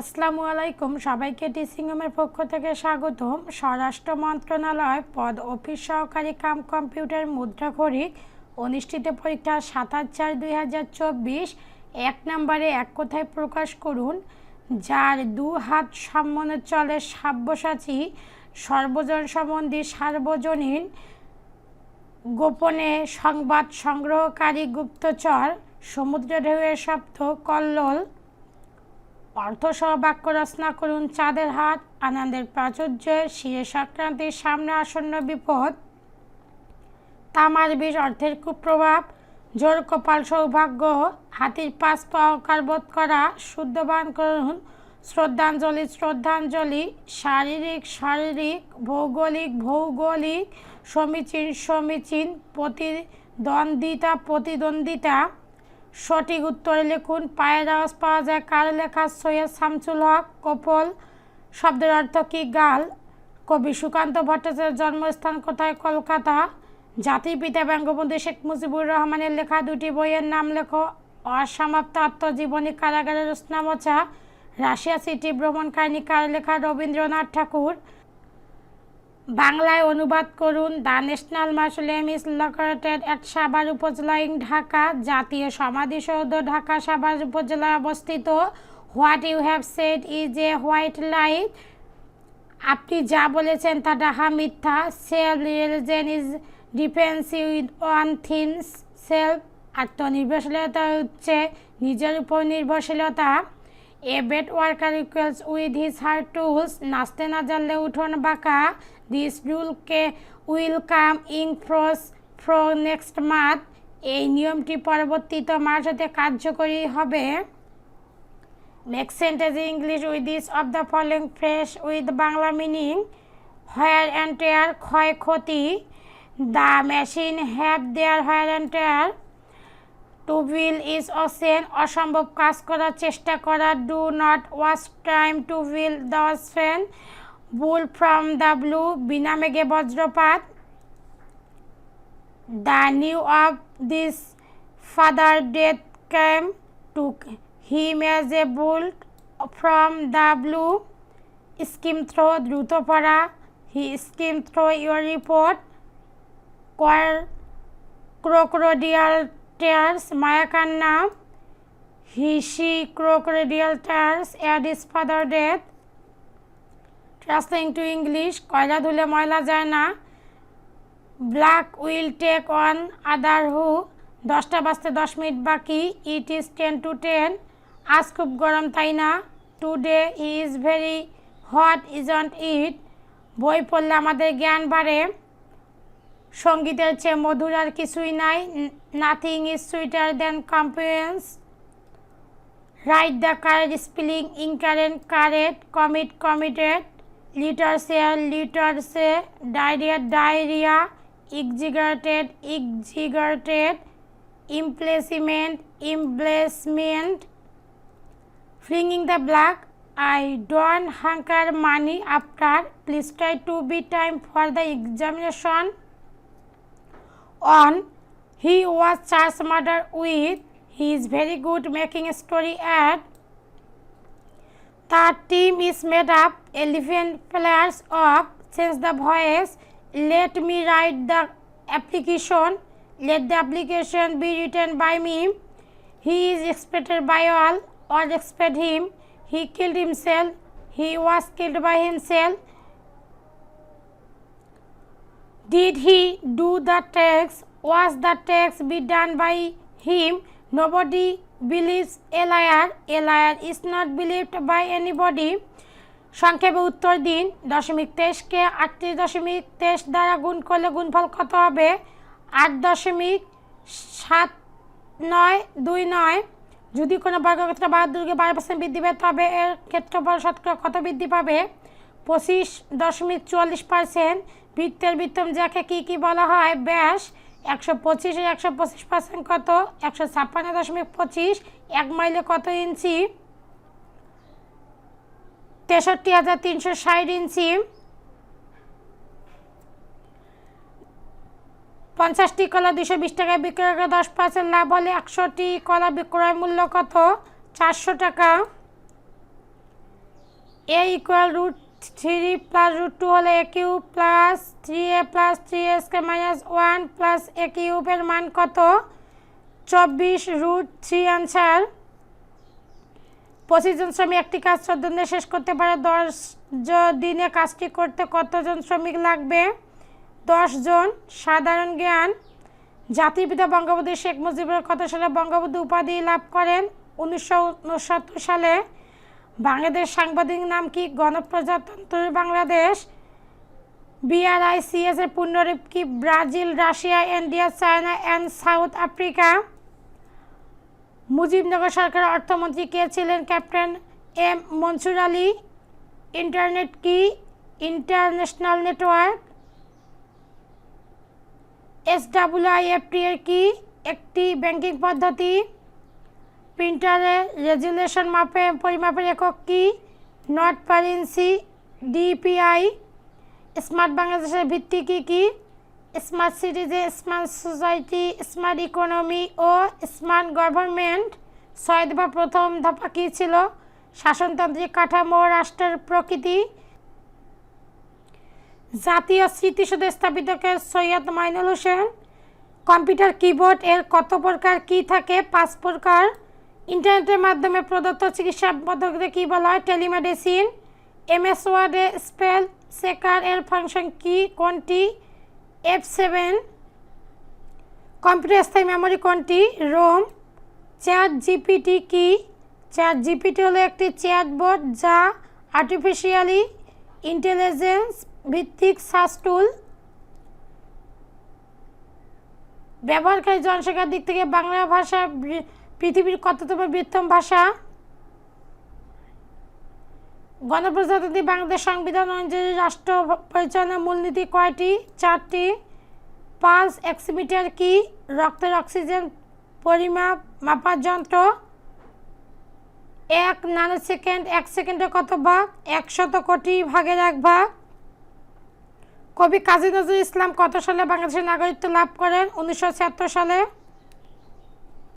আসসালামু আলাইকুম সবাইকে টিসিংহোমের পক্ষ থেকে স্বাগতম স্বরাষ্ট্র মন্ত্রণালয় পদ অফিস সহকারী কাম কম্পিউটার মুদ্রা খরিক অনুষ্ঠিত পরীক্ষা সাতাশ চার দুই হাজার চব্বিশ এক নম্বরে এক কথায় প্রকাশ করুন যার দু হাত সম্মানে চলে সাব্যসাচী সর্বজন সম্বন্ধী সার্বজনীন গোপনে সংবাদ সংগ্রহকারী গুপ্তচর সমুদ্র ঢেউয়ের সপ্ত কল্লোল অর্থ সহবাক্য রচনা করুন চাঁদের হাত আনন্দের প্রাচুর্য শিরে সংক্রান্তির সামনে আসন্ন বিপদ তামার বীর অর্থের কুপ্রভাব জোর কপাল সৌভাগ্য হাতির পাশ পাওকার বোধ করা শুদ্ধবান করুন শ্রদ্ধাঞ্জলি শ্রদ্ধাঞ্জলি শারীরিক শারীরিক ভৌগোলিক ভৌগোলিক সমীচীন সমীচীন প্রতিদ্বন্দ্বিতা প্রতিদ্বন্দ্বিতা সঠিক উত্তরে লিখুন পায়ের আওয়াজ পাওয়া যায় কার লেখা সৈয়দ শামসুল হক কপল শব্দের অর্থ কি গাল কবি সুকান্ত ভট্টাচার্যের জন্মস্থান কোথায় কলকাতা জাতির পিতা বঙ্গবন্ধু শেখ মুজিবুর রহমানের লেখা দুটি বইয়ের নাম লেখো অসমাপ্ত আত্মজীবনী কারাগারের উসনামোচা রাশিয়া সিটি ভ্রমণ কাহিনী কার লেখা রবীন্দ্রনাথ ঠাকুর বাংলায় অনুবাদ করুন the national mausoleum is located at Savar উপজেলা ইন ঢাকা জাতীয় সমাধিসৌধ ঢাকা সাভার উপজেলায় অবস্থিত what you have said is a white light আপনি যা বলেছেন তা ডাহা মিথ্যা self religion is defensive one themes self আত্মনির্ভরশীলতা হচ্ছে নিজের উপর নির্ভরশীলতা a bad worker equals with his her tools নাচতে না জানলে উঠোন বাঁকা this রুলকে will come in force from next month এই নিয়মটি পরবর্তীত হতে কার্যকরী হবে next sentence English with use of the following phrase with Bangla meaning wear and tear ক্ষয়ক্ষতি the machine have their wear and tear too will is ocean অসম্ভব কাজ করার চেষ্টা করা do not waste time to will those fen bull from the blue বিনামেঘে বজ্রপাত the new of this father death came to him as a bull from the blue skim through দ্রুত পড়া he skim through your report choir crocodile tears, মায়াকান্না He, she, crocodial tears at his father's death. Translating কয়লা ধুলে ময়লা যায় না black will take on other hue দশটা বাজতে দশ মিনিট বাকি it is ten to ten আজ খুব গরম তাই না today is very hot isn't it বই পড়লে আমাদের জ্ঞান বাড়ে সঙ্গীতের চেয়ে মধুর আর কিছুই নাই nothing is sweeter than complaisance write the correct spelling incorrect correct commit committed literacy literacy diarrhoea diarrhoea exaggerated exaggerated emplacement emplacement fringing the black I don't hanker money after please try to be time for the examination on. He was charged murder with. He is very good making a story at. The team is made up 11 players of Change the Voice. Let me write the application. Let the application be written by me. He is expected by all. All expect him. He killed himself. He was killed by himself. Did he do the tax Was the tax be done by him nobody believes a liar a liar is not believed by anybody. সংক্ষেপে উত্তর দিন দশমিক তেইশকে আটত্রিশ দশমিক তেইশ দ্বারা গুণ করলে গুণফল কত হবে আট দশমিক সাত নয় দুই নয় যদি কোনো বর্গক্ষেত্র বা দুর্গে বারো পার্সেন্ট বৃদ্ধি পেতে তবে এর ক্ষেত্রফল শতকরা কত বৃদ্ধি পাবে পঁচিশ দশমিক চুয়াল্লিশ পার্সেন্ট বৃত্তের বৃত্তম যাকে কি কি বলা হয় ব্যাস একশো পঁচিশে একশো পঁচিশ পার্সেন্ট কত একশো ছাপ্পান্ন দশমিক পঁচিশ এক মাইলে কত ইঞ্চি তেষট্টি হাজার তিনশো ষাট ইঞ্চি পঞ্চাশটি কলা দুশো বিশ টাকায় বিক্রয় করে দশ পার্সেন্ট লাভ হলে একশোটি কলা বিক্রয় মূল্য কত চারশো টাকা a equal root three plus root two হলে a q plus three a plus three a square minus one plus a কিউবের মান কত চব্বিশ রুট থ্রি আনসার পঁচিশ জন শ্রমিক একটি কাজ চোদ্দ দিনে শেষ করতে পারে দশ দিনে কাজটি করতে কতজন শ্রমিক লাগবে দশ জন সাধারণ জ্ঞান জাতিপিতা বঙ্গবন্ধু শেখ মুজিবুর কত সালে বঙ্গবন্ধু উপাধি লাভ করেন উনিশশো সালে বাংলাদেশ সাংবাদিক নাম কি গণপ্রজাতন্ত্র বাংলাদেশ বিআরআইসিএস এর পুনরূপ কি Brazil Russia India China and South Africa Mujibnagar সরকারের অর্থমন্ত্রী কে ছিলেন captain M Mansur Ali internet কি ইন্টারন্যাশনাল নেটওয়ার্ক এস ডাব্লিউআইএফটি এর কি একটি ব্যাংকিং পদ্ধতি প্রিন্টারে রেজুলেশন মাপে পরিমাপের একক কি not per inch DPI smart বাংলাদেশের ভিত্তি কী কী smart citizen smart society smart economy ও স্মার্ট গভর্নমেন্ট ছয় দফা প্রথম ধাপা কী ছিল শাসনতান্ত্রিক কাঠামো রাষ্ট্রের প্রকৃতি জাতীয় স্মৃতিসৌধ স্থাপিতকে সৈয়দ মাইনুল হোসেন কম্পিউটার কিবোর্ড এর কত প্রকার কী থাকে পাঁচ প্রকার ইন্টারনেটের মাধ্যমে প্রদত্ত চিকিৎসা পদ্ধতিকে কী বলা হয় টেলিমেডিসিন এমএস ওয়ার্ডে স্পেল সেকার এর ফাংশন কি কোনটি এফ সেভেন কম্পিউটার স্থায়ী মেমোরি কোনটি রোম চ্যাট জিপিটি কি চ্যাট জিপিটি হলো একটি চ্যাটবোর্ড যা আর্টিফিশিয়ালি ইন্টেলিজেন্স ভিত্তিক সাস্টুল ব্যবহারকারী জনসংখ্যার দিক থেকে বাংলা ভাষা পৃথিবীর কততম বৃহত্তম ভাষা গণপ্রজাতন্ত্রী বাংলাদেশ সংবিধান অনুযায়ী রাষ্ট্র পরিচালনার মূলনীতি কয়টি চারটি পালস এক্সিমিটার কি রক্তের অক্সিজেন পরিমাপ মাপার যন্ত্র এক নানো সেকেন্ড এক সেকেন্ডে কত ভাগ একশত কোটি ভাগের এক ভাগ কবি কাজী নজরুল ইসলাম কত সালে বাংলাদেশের নাগরিকত্ব লাভ করেন উনিশশো সালে